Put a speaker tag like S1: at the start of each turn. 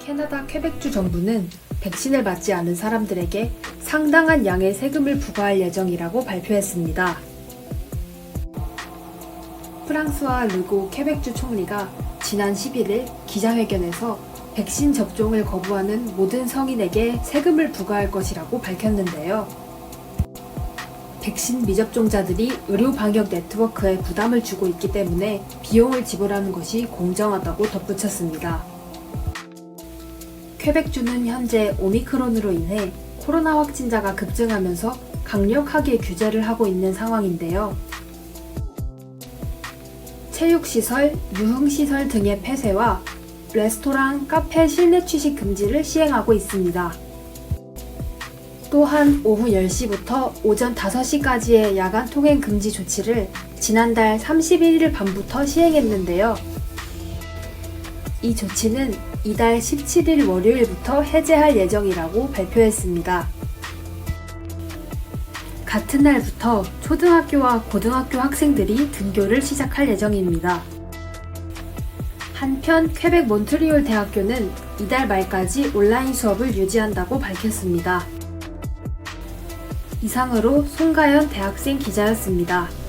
S1: 캐나다 퀘벡주 정부는 백신을 맞지 않은 사람들에게 상당한 양의 세금을 부과할 예정이라고 발표했습니다. 프랑스와 르고 퀘벡주 총리가 지난 11일 기자회견에서 백신 접종을 거부하는 모든 성인에게 세금을 부과할 것이라고 밝혔는데요. 백신 미접종자들이 의료 방역 네트워크에 부담을 주고 있기 때문에 비용을 지불하는 것이 공정하다고 덧붙였습니다. 퀘벡주는 현재 오미크론으로 인해 코로나 확진자가 급증하면서 강력하게 규제를 하고 있는 상황인데요. 체육시설, 유흥시설 등의 폐쇄와 레스토랑, 카페 실내 취식 금지를 시행하고 있습니다. 또한 오후 10시부터 오전 5시까지의 야간 통행 금지 조치를 지난달 31일 밤부터 시행했는데요. 이 조치는 이달 17일 월요일부터 해제할 예정이라고 발표했습니다. 같은 날부터 초등학교와 고등학교 학생들이 등교를 시작할 예정입니다. 한편 퀘벡 몬트리올 대학교는 이달 말까지 온라인 수업을 유지한다고 밝혔습니다. 이상으로 송가연 대학생 기자였습니다.